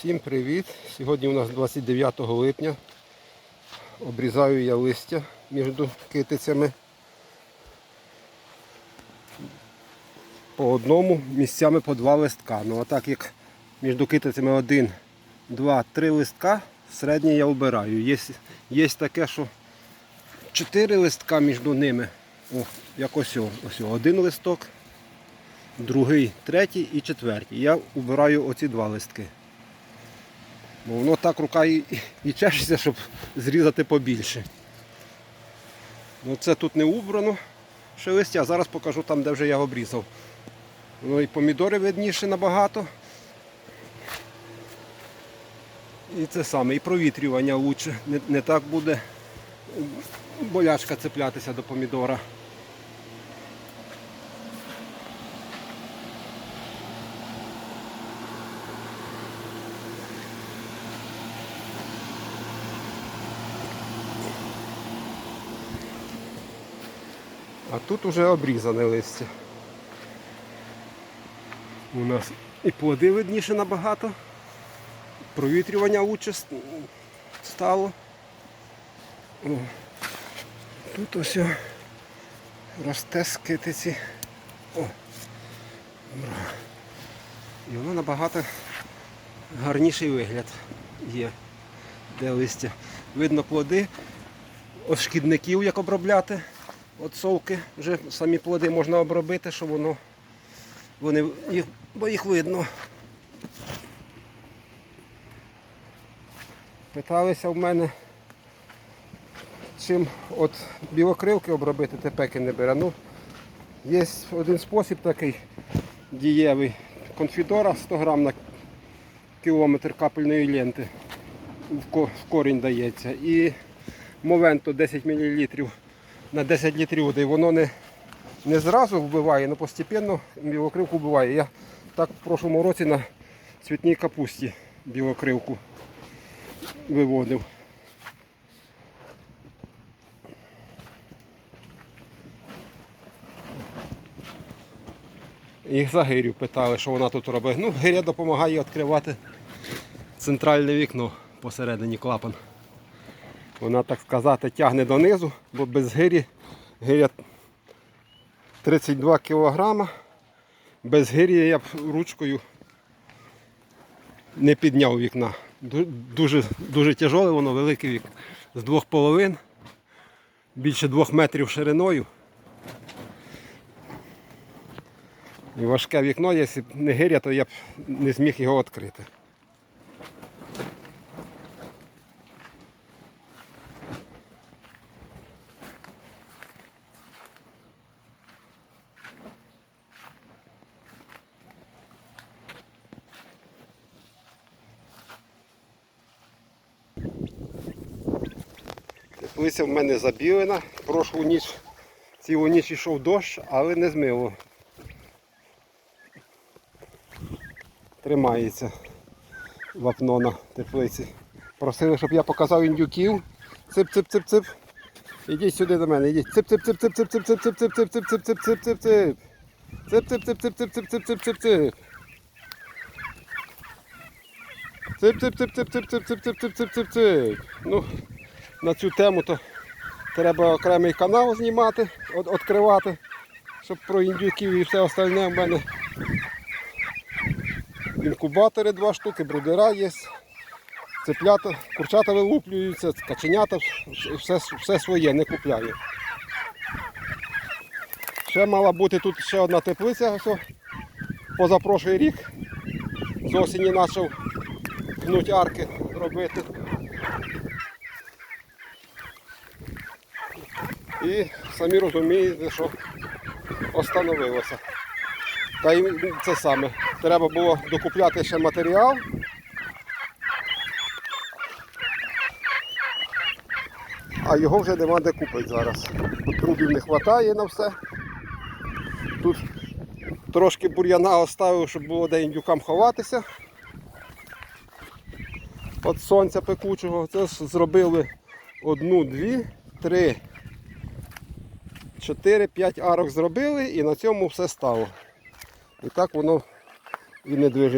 Всім привіт! Сьогодні у нас 29 липня. Обрізаю я листя між китицями. По одному місцями по два листка. Ну а так як між китицями один, два, три листка, середній я обираю. Є, є таке, що чотири листка між ними. О, як ось, ось один листок, другий, третій і четвертій. Я обираю оці два листки. Бо воно так рука і, і чешеться, щоб зрізати побільше. Ну Це тут не убрано ще листя, а зараз покажу там, де вже я обрізав. Ну і помідори видніше набагато. І це саме, і провітрювання лучше. Не, не так буде болячка цеплятися до помідора. А тут уже обрізане листя. У нас і плоди видніше набагато. Провітрювання лучше стало. О, Тут ось росте з китиці. О. І воно набагато гарніший вигляд є. Де листя. Видно плоди. От шкідників як обробляти. От совки вже самі плоди можна обробити, щоб воно вони їх, бо їх видно. Питалися в мене, чим от білокрилки обробити, тепеки не бере. Ну, є один спосіб такий дієвий. Конфідора 100 грам на кілометр капельної ленти в корінь дається. І Мовенто 10 мл на 10 літрів води. Воно не, не зразу вбиває, але постійно білокривку вбиває. Я так в прошлому році на цвітній капусті білокривку виводив. Їх за гирю питали, що вона тут робить. Ну, гиря допомагає відкривати центральне вікно посередині клапан. Вона, так сказати, тягне донизу, бо без гирі гиря 32 кг. Без гирі я б ручкою не підняв вікна. Дуже, дуже тяжоле, воно велике вікно. З двох половин, більше двох метрів шириною. І важке вікно, якщо б не гиря, то я б не зміг його відкрити. Теплиця в мене забілена. Прошлу ніч, цілу ніч йшов дощ, але не змило. Тримається вапно на теплиці. Просили, щоб я показав індюків. Цип-цип-цип-цип. Ідіть сюди до мене, ідіть. Цип-цип-цип-цип-цип-цип-цип-цип-цип-цип-цип-цип-цип-цип. Цип-цип-цип-цип-цип-цип-цип-цип-цип-цип. Цип-цип-цип-цип-цип-цип-цип-цип-цип. Ну, на цю тему то треба окремий канал знімати, відкривати, щоб про індюків і все остальне в мене. Інкубатори два штуки, брудера є. Цеплята, курчата вилуплюються, каченята, все, все своє, не купляю. Ще мала бути тут ще одна теплиця, ось, позапрошлий рік. З осені почав гнуть арки робити. І самі розумієте, що остановилося. Та й це саме. Треба було докупляти ще матеріал. А його вже нема де купити зараз. Тут трубів не вистачає на все. Тут трошки бур'яна оставив, щоб було де індюкам ховатися. От сонця пекучого. Це зробили одну, дві, три, чотири, п'ять арок зробили і на цьому все стало. І так воно і не движеться.